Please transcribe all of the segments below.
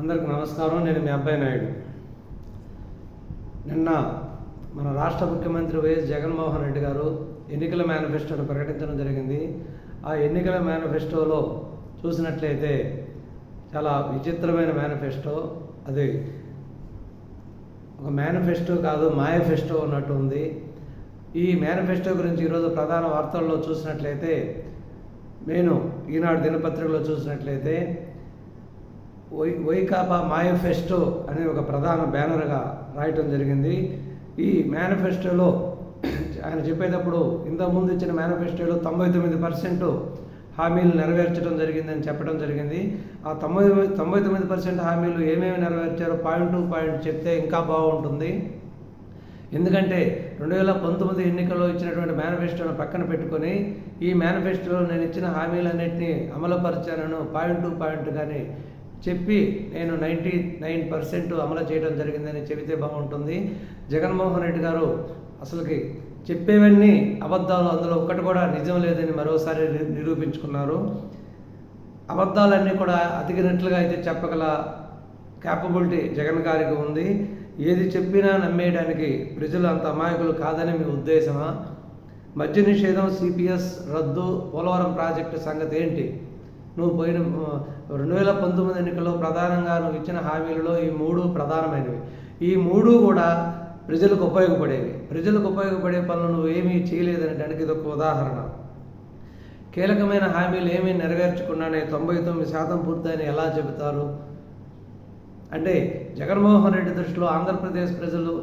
అందరికి నమస్కారం. నేను మీ అబ్బాయి నాయుడు. నిన్న మన రాష్ట్ర ముఖ్యమంత్రి వైఎస్ జగన్మోహన్ రెడ్డి గారు ఎన్నికల మేనిఫెస్టోను ప్రకటించడం జరిగింది. ఆ ఎన్నికల మేనిఫెస్టోలో చూసినట్లయితే చాలా విచిత్రమైన మేనిఫెస్టో. అది ఒక మేనిఫెస్టో కాదు మాయఫెస్టో ఉన్నట్టు ఉంది. ఈ మేనిఫెస్టో గురించి ఈరోజు ప్రధాన వార్తల్లో చూసినట్లయితే నేను ఈనాడు దినపత్రికలో చూసినట్లయితే వై వైకాపా మానిఫెస్టో అనే ఒక ప్రధాన బ్యానర్గా రాయటం జరిగింది. ఈ మేనిఫెస్టోలో ఆయన చెప్పేటప్పుడు ఇంతకుముందు ఇచ్చిన మేనిఫెస్టోలో తొంభై తొమ్మిది పర్సెంట్ హామీలు నెరవేర్చడం జరిగిందని చెప్పడం జరిగింది. ఆ తొంభై తొంభై తొమ్మిది పర్సెంట్ హామీలు ఏమేమి నెరవేర్చారో పాయింట్ టు పాయింట్ చెప్తే ఇంకా బాగుంటుంది. ఎందుకంటే రెండు వేల పంతొమ్మిది ఎన్నికల్లో ఇచ్చినటువంటి మేనిఫెస్టోను పక్కన పెట్టుకొని ఈ మేనిఫెస్టోలో నేను ఇచ్చిన హామీలన్నింటినీ అమలుపరిచానను పాయింట్ టు పాయింట్ కానీ చెప్పి నేను నైంటీ నైన్ పర్సెంట్ అమలు చేయడం జరిగిందని చెబితే బాగుంటుంది. జగన్మోహన్ రెడ్డి గారు అసలుకి చెప్పేవన్నీ అబద్ధాలు అందులో ఒక్కటి కూడా నిజం లేదని మరోసారి ని- నిరూపించుకున్నారు. అబద్ధాలన్నీ కూడా అతికినట్లుగా అయితే చెప్పగల క్యాపబిలిటీ జగన్ గారికి ఉంది. ఏది చెప్పినా నమ్మేయడానికి ప్రజలు అంత అమాయకులు కాదని మీ ఉద్దేశమా? మద్య నిషేధం సిపిఎస్ రద్దు పోలవరం ప్రాజెక్టు సంగతి ఏంటి? నువ్వు పోయిన రెండు వేల పంతొమ్మిది ఎన్నికల్లో ప్రధానంగా నువ్వు ఇచ్చిన హామీలలో ఈ మూడు ప్రధానమైనవి. ఈ మూడు కూడా ప్రజలకు ఉపయోగపడేవి. ప్రజలకు ఉపయోగపడే పనులు నువ్వు ఏమీ చేయలేదనడానికి ఇది ఒక ఉదాహరణ. కీలకమైన హామీలు ఏమీ నెరవేర్చకుండానే తొంభై తొమ్మిది శాతం పూర్తయిన ఎలా చెబుతారు? అంటే జగన్మోహన్ రెడ్డి దృష్టిలో ఆంధ్రప్రదేశ్ ప్రజలు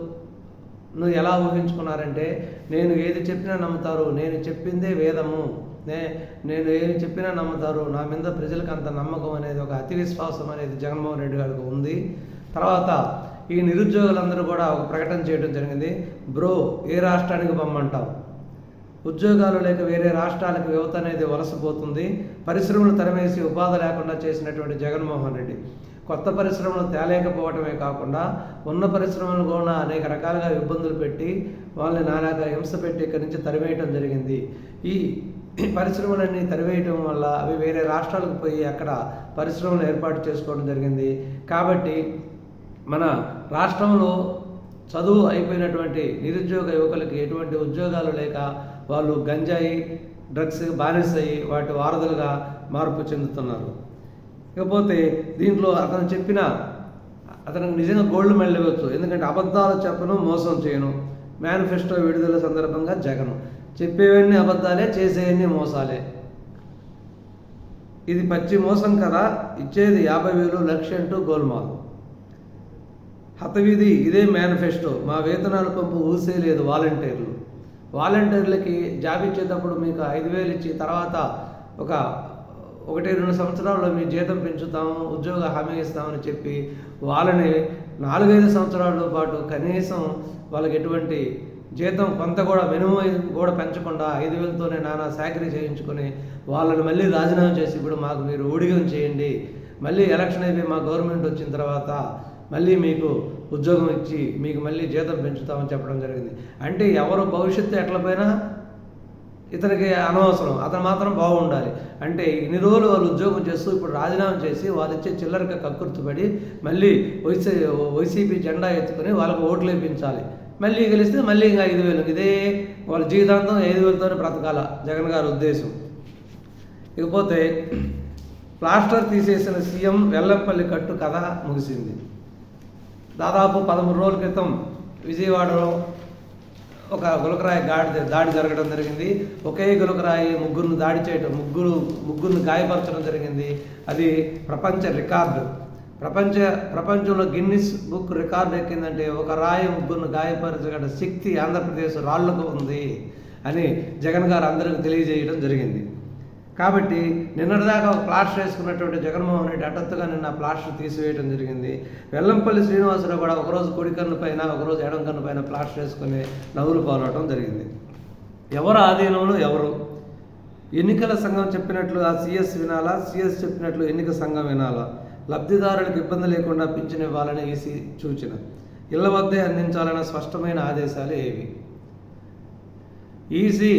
నువ్వు ఎలా ఊహించుకున్నారంటే నేను ఏది చెప్పినా నమ్ముతారు నేను చెప్పిందే వేదము. నే నేను ఏం చెప్పినా నమ్ముతారు. నా మీద ప్రజలకు అంత నమ్మకం అనేది ఒక అతి విశ్వాసం అనేది జగన్మోహన్ రెడ్డి గారికి ఉంది. తర్వాత ఈ నిరుద్యోగులందరూ కూడా ఒక ప్రకటన చేయడం జరిగింది. బ్రో ఏ రాష్ట్రానికి పొమ్మంటావు ఉద్యోగాలు లేక వేరే రాష్ట్రాలకు యువత అనేది వలసపోతుంది. పరిశ్రమలు తరమేసి ఉపాధి లేకుండా చేసినటువంటి జగన్మోహన్ రెడ్డి. కొత్త పరిశ్రమలు తేలేకపోవటమే కాకుండా ఉన్న పరిశ్రమలు కూడా అనేక రకాలుగా ఇబ్బందులు పెట్టి వాళ్ళని నానాక హింస పెట్టి ఇక్కడి నుంచి తరిమేయటం జరిగింది. ఈ పరిశ్రమలన్నీ తరివేయటం వల్ల అవి వేరే రాష్ట్రాలకు పోయి అక్కడ పరిశ్రమలు ఏర్పాటు చేసుకోవడం జరిగింది. కాబట్టి మన రాష్ట్రంలో చదువు అయిపోయినటువంటి నిరుద్యోగ యువకులకి ఎటువంటి ఉద్యోగాలు లేక వాళ్ళు గంజాయి డ్రగ్స్ బానిస అయ్యి వాటి వారధులుగా మార్పు చెందుతున్నారు. ఇకపోతే దీంట్లో అతను చెప్పిన అతనికి నిజంగా గోల్డ్ మెడల్ ఇవ్వచ్చు. ఎందుకంటే అబద్ధాలు చెప్పను మోసం చేయను. మేనిఫెస్టో విడుదల సందర్భంగా జగన్. చెప్పేవన్నీ అబద్ధాలే చేసేవన్నీ మోసాలే. ఇది పచ్చి మోసం కదా ఇచ్చేది యాభై వేలు లక్ష అంటూ గోల్మాల్. హతవిధి ఇదే మేనిఫెస్టో. మా వేతనాల పంపు ఊసే లేదు వాలంటీర్లు. వాలంటీర్లకి జాబ్ ఇచ్చేటప్పుడు మీకు ఐదు వేలు ఇచ్చి తర్వాత ఒక ఒకటి రెండు సంవత్సరాల్లో మీ జీతం పెంచుతాము ఉద్యోగ హామీ ఇస్తామని చెప్పి వాళ్ళని నాలుగైదు సంవత్సరాల పాటు కనీసం వాళ్ళకి ఎటువంటి జీతం కొంత కూడా మినిమం కూడా పెంచకుండా ఐదు వేలతోనే నానా సాకరీ చేయించుకొని వాళ్ళని మళ్ళీ రాజీనామా చేసి ఇప్పుడు మాకు మీరు ఊడిగం చేయండి. మళ్ళీ ఎలక్షన్ అయిపోయి మా గవర్నమెంట్ వచ్చిన తర్వాత మళ్ళీ మీకు ఉద్యోగం ఇచ్చి మీకు మళ్ళీ జీతం పెంచుతామని చెప్పడం జరిగింది. అంటే ఎవరు భవిష్యత్తు ఎట్లపైనా ఇతనికి అనవసరం అతను మాత్రం బాగుండాలి. అంటే ఇన్ని రోజులు వాళ్ళు ఉద్యోగం చేస్తూ ఇప్పుడు రాజీనామా చేసి వాళ్ళు ఇచ్చే చిల్లరగా కక్కుర్తిపడి మళ్ళీ వైసీ వైసీపీ జెండా ఎత్తుకొని వాళ్ళకు ఓట్లు వేయించాలి మళ్ళీ గెలిస్తే మళ్ళీ ఇంకా ఐదు వేలు. ఇదే వాళ్ళ జీవితాంతం ఐదు వేలతోనే బ్రతకాల జగన్ గారి ఉద్దేశం. ఇకపోతే ప్లాస్టర్ తీసేసిన సీఎం వెల్లంపల్లి కట్టు కథ ముగిసింది. దాదాపు పదమూడు రోజుల క్రితం విజయవాడలో ఒక గులకరాయి దాడి దాడి జరగడం జరిగింది. ఒకే గులకరాయి ముగ్గురిని దాడి చేయటం ముగ్గురు ముగ్గురిని గాయపరచడం జరిగింది. అది ప్రపంచ రికార్డు. ప్రపంచ ప్రపంచంలో గిన్నిస్ బుక్ రికార్డు ఎక్కిందంటే ఒక రాయి ముగ్గురును గాయపరచగల శక్తి ఆంధ్రప్రదేశ్ రాళ్ళకు ఉంది అని జగన్ గారు అందరికి తెలియజేయడం జరిగింది. కాబట్టి నిన్నటిదాకా ఒక ప్లాస్టర్ వేసుకున్నటువంటి జగన్మోహన్ రెడ్డి హఠాత్తుగా నిన్న ప్లాస్టర్ తీసివేయడం జరిగింది. వెల్లంపల్లి శ్రీనివాసరావు కూడా ఒకరోజు కుడి కన్ను పైన ఒకరోజు ఎడం కన్ను పైన ప్లాస్టర్ వేసుకుని నవ్వులు పాలవడం జరిగింది. ఎవరు ఆధీనంలో ఎవరు? ఎన్నికల సంఘం చెప్పినట్లు ఆ సిఎస్ వినాలా? సిఎస్ చెప్పినట్లు ఎన్నిక సంఘం వినాలా? లబ్ధిదారులకు ఇబ్బంది లేకుండా పింఛను ఇవ్వాలని ఈసీ సూచన. ఇళ్ళ వద్దే అందించాలన్న స్పష్టమైన ఆదేశాలు ఏవి? ఈసీ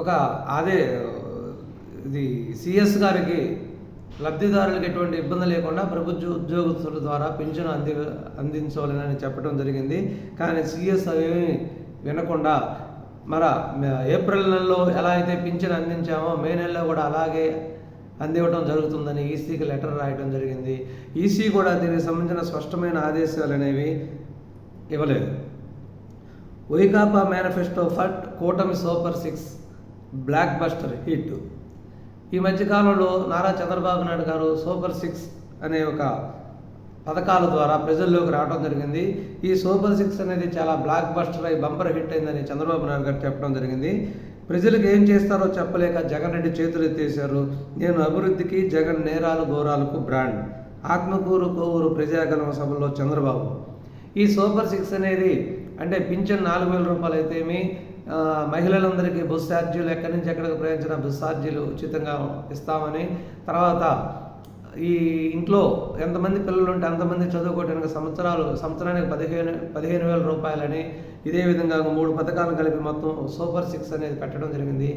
ఒక ఆదే ఇది సిఎస్ గారికి లబ్ధిదారులకు ఎటువంటి ఇబ్బంది లేకుండా ప్రభుత్వ ఉద్యోగస్తుల ద్వారా పింఛను అంది అందించవాలని చెప్పడం జరిగింది. కానీ సిఎస్ అవేమి వినకుండా మన ఏప్రిల్ నెలలో ఎలా అయితే పింఛను అందించామో మే నెలలో కూడా అలాగే అందివ్వడం జరుగుతుందని ఈసీకి లెటర్ రాయడం జరిగింది. ఈసీ కూడా దీనికి సంబంధించిన స్పష్టమైన ఆదేశాలు అనేవి ఇవ్వలేదు. వైకాపా మేనిఫెస్టో ఫట్ కూటమి super six blockbuster hit. ఈ మధ్యకాలంలో నారా చంద్రబాబు నాయుడు గారు సూపర్ సిక్స్ అనే ఒక పథకాల ద్వారా ప్రజల్లోకి రావడం జరిగింది. ఈ సూపర్ సిక్స్ అనేది చాలా బ్లాక్ బస్టర్ అయి బంపర్ హిట్ అయిందని చంద్రబాబు నాయుడు గారు చెప్పడం జరిగింది. ప్రజలకు ఏం చేస్తారో చెప్పలేక జగన్ రెడ్డి చేతులు ఎత్తేశారు. నేను అభివృద్ధికి జగన్ నేరాలు ఘోరాలకు బ్రాండ్. ఆత్మకూరు కోవూరు ప్రజాగలం సభలో చంద్రబాబు. ఈ సూపర్ సిక్స్ అనేది అంటే పింఛన్ నాలుగు వేల రూపాయలు అయితేమి మహిళలందరికీ బస్ ఛార్జీలు ఎక్కడి నుంచి ఎక్కడికి ప్రయాణించిన బస్ ఛార్జీలు ఉచితంగా ఇస్తామని. తర్వాత ఈ ఇంట్లో ఎంతమంది పిల్లలు ఉంటే అంతమంది చదువుకోవడానికి సంవత్సరాలు సంవత్సరానికి పదిహేను పదిహేను వేల రూపాయలని ఇదే విధంగా మూడు పథకాలు కలిపి మొత్తం సూపర్ సిక్స్ అనేది పెట్టడం జరిగింది.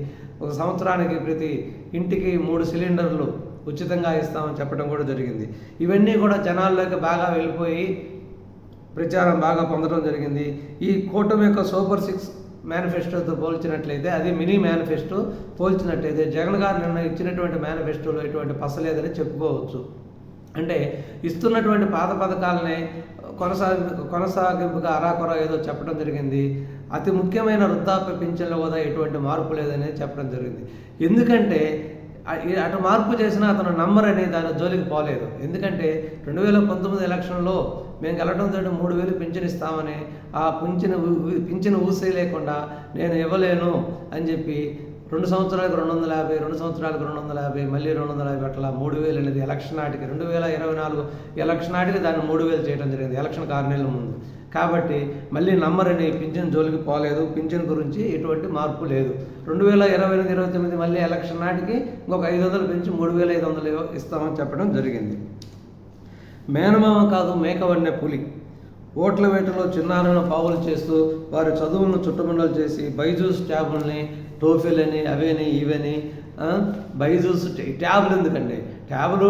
ఒక సంవత్సరానికి ప్రతి ఇంటికి మూడు సిలిండర్లు ఉచితంగా ఇస్తామని చెప్పడం కూడా జరిగింది. ఇవన్నీ కూడా జనాల్లోకి బాగా వెళ్ళిపోయి ప్రచారం బాగా పొందడం జరిగింది. ఈ కూటమి యొక్క సూపర్ సిక్స్ మేనిఫెస్టోతో పోల్చినట్లయితే అది మినీ మేనిఫెస్టో పోల్చినట్లయితే జగన్ గారు నిన్న ఇచ్చినటువంటి మేనిఫెస్టోలో ఎటువంటి పసలేదని చెప్పుకోవచ్చు. అంటే ఇస్తున్నటువంటి పాత పథకాలనే కొనసాగి కొనసాగింపుగా అరాకొర ఏదో చెప్పడం జరిగింది. అతి ముఖ్యమైన వృద్ధాప్య పింఛన్ల హోదా ఎటువంటి మార్పు లేదని చెప్పడం జరిగింది. ఎందుకంటే అటు మార్పు చేసినా అతను నమ్మరని దాని జోలికి పోలేదు. ఎందుకంటే రెండు వేల పంతొమ్మిది ఎలక్షన్లో మేము గెలవడంతో మూడు వేలు పింఛన్ ఇస్తామని ఆ పింఛన్ ఊ- పింఛన్ ఊసే లేకుండా నేను ఇవ్వలేను అని చెప్పి రెండు సంవత్సరాలకు రెండు వందల యాభై రెండు సంవత్సరాలకు రెండు వందల యాభై మళ్ళీ రెండు వందల యాభై అట్లా మూడు వేలు అనేది ఎలక్షన్ నాటికి రెండు వేల ఇరవై నాలుగు ఎలక్షన్ నాటికి దాన్ని మూడు వేలు చేయడం జరిగింది ఎలక్షన్ ఆరు నెలల ముందు. కాబట్టి మళ్ళీ నమ్మరని పింఛన్ జోలికి పోలేదు పింఛన్ గురించి ఎటువంటి మార్పు లేదు. రెండు వేల ఇరవై ఎనిమిది ఇరవై తొమ్మిది మళ్ళీ ఎలక్షన్ నాటికి ఇంకొక ఐదు వందలు పెంచి మూడు వేల ఐదు వందలు ఇస్తామని చెప్పడం జరిగింది. మేనమామ కాదు మేకవన్నె పులి. ఓట్ల వేటలో చిన్నారులను పావులు చేస్తూ వారి చదువులను చుట్టుముండలు చేసి బైజూస్ ట్యాబుల్ని టోఫీలని అవని ఇవని బైజూస్ ట్యాబ్లు ఎందుకండి? ట్యాబులు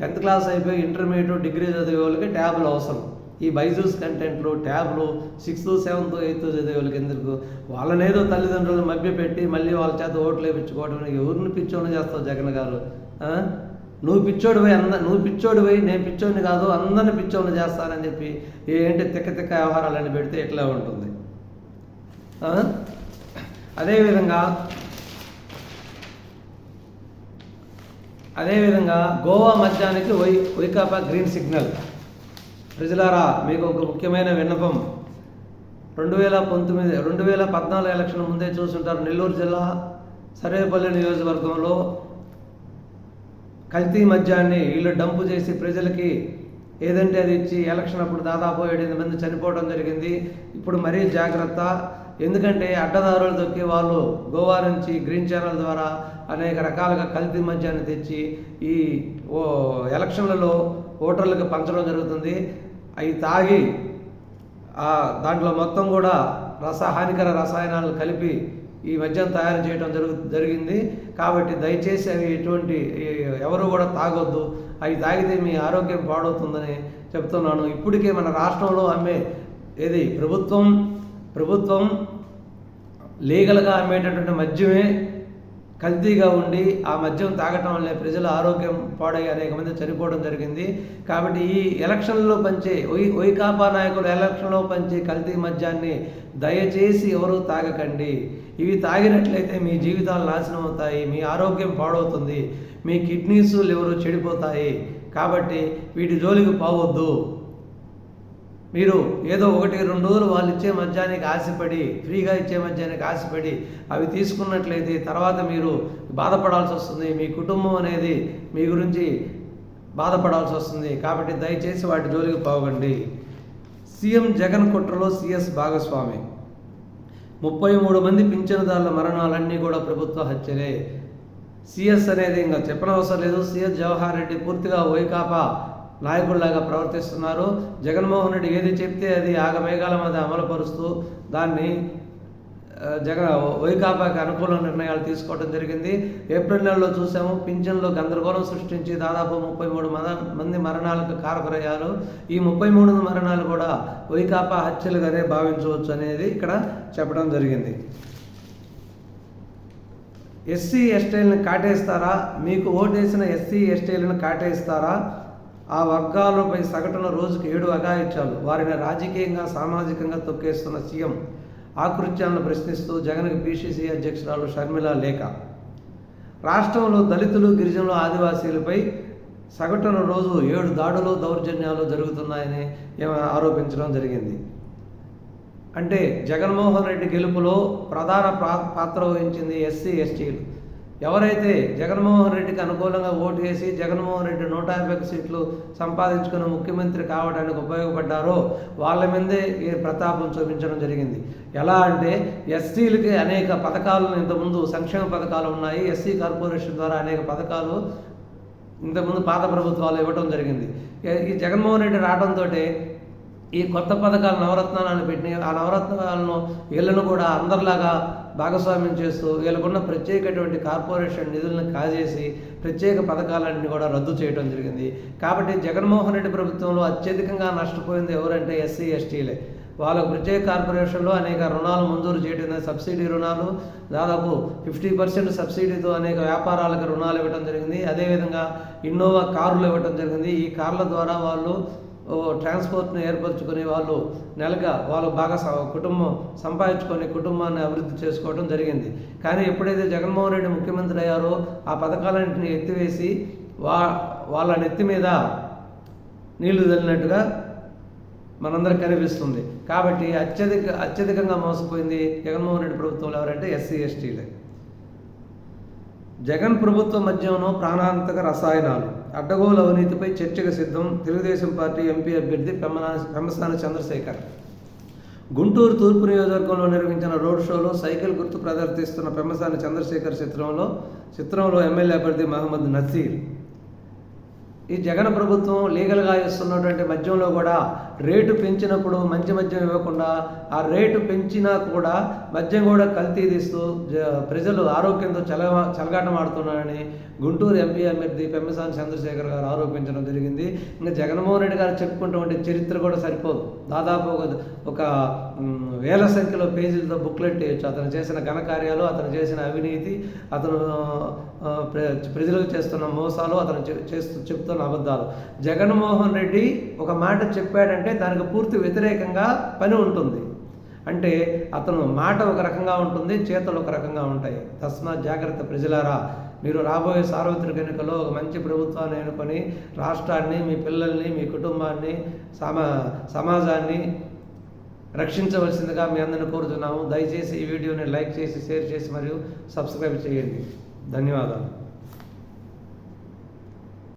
టెన్త్ క్లాస్ అయిపోయి ఇంటర్మీడియట్ డిగ్రీ చదివే వాళ్ళకి ట్యాబ్లు అవసరం. ఈ బైజూస్ కంటెంట్లు ట్యాబ్లు సిక్స్త్ సెవెంత్ ఎయిత్ చదివే వాళ్ళకి ఎందుకు? వాళ్ళనేదో తల్లిదండ్రులను మభ్యపెట్టి మళ్ళీ వాళ్ళ చేత ఓట్లు వేయించుకోవడం ఎవరిని పిచ్చోని చేస్తావు జగన్ గారు? నువ్వు పిచ్చోడు పోయి అంద నువ్వు పిచ్చోడివై నేను పిచ్చోడిని కాదు అందరిని పిచ్చోడిని చేస్తానని చెప్పి ఏంటి తిక్క తిక్క వ్యవహారాలన్నీ పెడితే ఎట్లా ఉంటుంది. అదేవిధంగా అదేవిధంగా గోవా మద్యానికి వై వైకాపా గ్రీన్ సిగ్నల్. ప్రజలారా మీకు ఒక ముఖ్యమైన విన్నపం. రెండు వేల పంతొమ్మిది రెండు వేల పద్నాలుగు ఎలక్షన్ ముందే చూసుంటారు నెల్లూరు జిల్లా సర్వేపల్లి నియోజకవర్గంలో. కల్తీ మద్యాన్ని వీళ్ళు డంపు చేసి ప్రజలకి ఏదంటే అది ఇచ్చి ఎలక్షన్ అప్పుడు దాదాపు ఏడెనిమిది మంది చనిపోవడం జరిగింది. ఇప్పుడు మరీ జాగ్రత్త. ఎందుకంటే అడ్డదారులు తొక్కి వాళ్ళు గోవా నుంచి గ్రీన్ ఛానల్ ద్వారా అనేక రకాలుగా కల్తీ మద్యాన్ని తెచ్చి ఈ ఓ ఎలక్షన్లలో ఓటర్లకు పంచడం జరుగుతుంది. అవి తాగి దాంట్లో మొత్తం కూడా రస హానికర రసాయనాలు కలిపి ఈ మద్యం తయారు చేయడం జరుగు జరిగింది. కాబట్టి దయచేసి అవి ఎటువంటి ఎవరు కూడా తాగొద్దు. అవి తాగితే మీ ఆరోగ్యం పాడవుతుందని చెప్తున్నాను. ఇప్పటికే మన రాష్ట్రంలో అమ్మే ఏది? ప్రభుత్వం ప్రభుత్వం లీగల్గా అమ్మేటటువంటి మద్యమే కల్తీగా ఉండి ఆ మద్యం తాగటం వల్ల ప్రజల ఆరోగ్యం పాడై అనేక మంది చనిపోవడం జరిగింది. కాబట్టి ఈ ఎలక్షన్లో పంచే వై వైకాపా నాయకులు ఎలక్షన్లో పంచే కల్తీ మద్యాన్ని దయచేసి ఎవరు తాగకండి. ఇవి తాగినట్లయితే మీ జీవితాలు నాశనం అవుతాయి మీ ఆరోగ్యం పాడవుతుంది మీ కిడ్నీస్ లివరు చెడిపోతాయి. కాబట్టి వీటి జోలికి పోవద్దు. మీరు ఏదో ఒకటి రెండు రోజులు వాళ్ళు ఇచ్చే మద్యానికి ఆశపడి ఫ్రీగా ఇచ్చే మద్యానికి ఆశపడి అవి తీసుకున్నట్లయితే తర్వాత మీరు బాధపడాల్సి వస్తుంది. మీ కుటుంబం అనేది మీ గురించి బాధపడాల్సి వస్తుంది. కాబట్టి దయచేసి వాటి జోలికి పోగండి సీఎం జగన్ కుట్రలో సిఎస్ భాగస్వామి. ముప్పై మూడు మంది పింఛనుదారుల మరణాలన్నీ కూడా ప్రభుత్వ హత్యలే. సిఎస్ అనేది ఇంకా చెప్పనవసరం లేదు. సిఎస్ జవహర్ రెడ్డి పూర్తిగా వైకాపా నాయకుల్లాగా ప్రవర్తిస్తున్నారు. జగన్మోహన్ రెడ్డి ఏది చెప్తే అది ఆగమేఘాలం మీద అమలుపరుస్తూ దాన్ని జగన్ వైకాపాకి అనుకూల నిర్ణయాలు తీసుకోవడం జరిగింది. ఏప్రిల్ నెలలో చూసాము పింఛన్లో గందరగోళం సృష్టించి దాదాపు ముప్పై మూడు మంది మరణాలకు కారకురయ్యారు ఈ ముప్పై మూడు మరణాలు కూడా వైకాపా హత్యలుగానే భావించవచ్చు అనేది ఇక్కడ చెప్పడం జరిగింది. ఎస్సీ ఎస్టీలను కాటేస్తారా? మీకు ఓటేసిన ఎస్సీ ఎస్టీలను కాటేస్తారా? ఆ వర్గాలపై సగటున రోజుకు ఏడు అగాయిత్యాలు వారిని రాజకీయంగా సామాజికంగా తొక్కేస్తున్న సీఎం ఆకృత్యాలను ప్రశ్నిస్తూ జగన్కి బీసీసీ అధ్యక్షురాలు షర్మిల లేఖ. రాష్ట్రంలో దళితులు గిరిజనులు ఆదివాసీలపై సగటున రోజు ఏడు దాడులు దౌర్జన్యాలు జరుగుతున్నాయని ఆరోపించడం జరిగింది. అంటే జగన్మోహన్ రెడ్డి గెలుపులో ప్రధాన పాత్ర వహించింది ఎస్సీ ఎస్టీలు. ఎవరైతే జగన్మోహన్ రెడ్డికి అనుకూలంగా ఓటు వేసి జగన్మోహన్ రెడ్డి నూట యాభై ఒక్క సీట్లు సంపాదించుకుని ముఖ్యమంత్రి కావడానికి ఉపయోగపడ్డారో వాళ్ళ మీదే ఈ ప్రతాపం చూపించడం జరిగింది. ఎలా అంటే ఎస్సీలకి అనేక పథకాలు ఇంతకుముందు సంక్షేమ పథకాలు ఉన్నాయి. ఎస్సీ కార్పొరేషన్ ద్వారా అనేక పథకాలు ఇంతకుముందు పాత ప్రభుత్వాలు ఇవ్వడం జరిగింది. ఈ జగన్మోహన్ రెడ్డి రావడంతో ఈ కొత్త పథకాలు నవరత్నాలను పెట్టినాయి ఆ నవరత్నాలను వీళ్ళను కూడా అందరిలాగా భాగస్వామ్యం చేస్తూ వీళ్ళకున్న ప్రత్యేకటువంటి కార్పొరేషన్ నిధులను కాజేసి ప్రత్యేక పథకాలన్నీ కూడా రద్దు చేయడం జరిగింది. కాబట్టి జగన్మోహన్ రెడ్డి ప్రభుత్వంలో అత్యధికంగా నష్టపోయింది ఎవరంటే ఎస్సీ ఎస్టీలే. వాళ్ళకు ప్రత్యేక కార్పొరేషన్లో అనేక రుణాలు మంజూరు చేయడం సబ్సిడీ రుణాలు దాదాపు ఫిఫ్టీ పర్సెంట్ సబ్సిడీతో అనేక వ్యాపారాలకు రుణాలు ఇవ్వడం జరిగింది. అదేవిధంగా ఇన్నోవా కార్లు ఇవ్వడం జరిగింది. ఈ కార్ల ద్వారా వాళ్ళు ట్రాన్స్పోర్ట్ని ఏర్పరచుకునే వాళ్ళు నెలగా వాళ్ళు బాగా కుటుంబం సంపాదించుకొని కుటుంబాన్ని అభివృద్ధి చేసుకోవడం జరిగింది. కానీ ఎప్పుడైతే జగన్మోహన్ రెడ్డి ముఖ్యమంత్రి అయ్యారో ఆ పథకాలన్నింటినీ ఎత్తివేసి వా వాళ్ళ నెత్తి మీద నీళ్ళు చల్లినట్టుగా మనందరికి కనిపిస్తుంది. కాబట్టి అత్యధిక అత్యధికంగా మోసపోయింది జగన్మోహన్ రెడ్డి ప్రభుత్వంలో ఎవరంటే ఎస్సీ ఎస్టీలే. జగన్ ప్రభుత్వ మధ్యంలో ప్రాణాంతక రసాయనాలు అడ్డగోలు అవినీతిపై చర్చకు సిద్ధం తెలుగుదేశం పార్టీ ఎంపీ అభ్యర్థి పెమ్మసాని చంద్రశేఖర్. గుంటూరు తూర్పు నియోజకవర్గంలో నిర్వహించిన రోడ్ షోలో సైకిల్ గుర్తు ప్రదర్శిస్తున్న పెమ్మసాని చంద్రశేఖర్ చిత్రంలో చిత్రంలో ఎమ్మెల్యే అభ్యర్థి మహమ్మద్ నసీర్. ఈ జగన్ ప్రభుత్వం లీగల్గా ఇస్తున్నటువంటి మధ్యంలో కూడా రేటు పెంచినప్పుడు మంచి మద్యం ఇవ్వకుండా ఆ రేటు పెంచినా కూడా మద్యం కూడా కల్తీ తీస్తూ ప్రజలు ఆరోగ్యంతో చల చలగాటమాడుతున్నారని గుంటూరు ఎంపీ అభ్యర్థి పెమ్మసాని చంద్రశేఖర్ గారు ఆరోపించడం జరిగింది. ఇంకా జగన్మోహన్ రెడ్డి గారు చెప్పుకుంటే చరిత్ర కూడా సరిపోదు. దాదాపు ఒక ఒక వేల సంఖ్యలో పేజీలతో బుక్లెట్ వేయచ్చు. అతను చేసిన ఘనకార్యాలు అతను చేసిన అవినీతి అతను ప్ర- ప్రజలకు చేస్తున్న మోసాలు అతను చేస్తూ చెప్తున్న అబద్ధాలు. జగన్మోహన్ రెడ్డి ఒక మాట చెప్పాడంటే అంటే దానికి పూర్తి వ్యతిరేకంగా పని ఉంటుంది. అంటే అతను మాట ఒక రకంగా ఉంటుంది చేతలు ఒక రకంగా ఉంటాయి. తస్మాత్ జాగ్రత్త ప్రజలారా మీరు రాబోయే సార్వత్రిక ఎన్నికలో ఒక మంచి ప్రభుత్వాన్ని ఎన్నుకొని రాష్ట్రాన్ని మీ పిల్లల్ని మీ కుటుంబాన్ని సమా సమాజాన్ని రక్షించవలసిందిగా మీ అందరిని కోరుతున్నాము. దయచేసి ఈ వీడియోని లైక్ చేసి షేర్ చేసి మరియు సబ్స్క్రైబ్ చేయండి. ధన్యవాదాలు.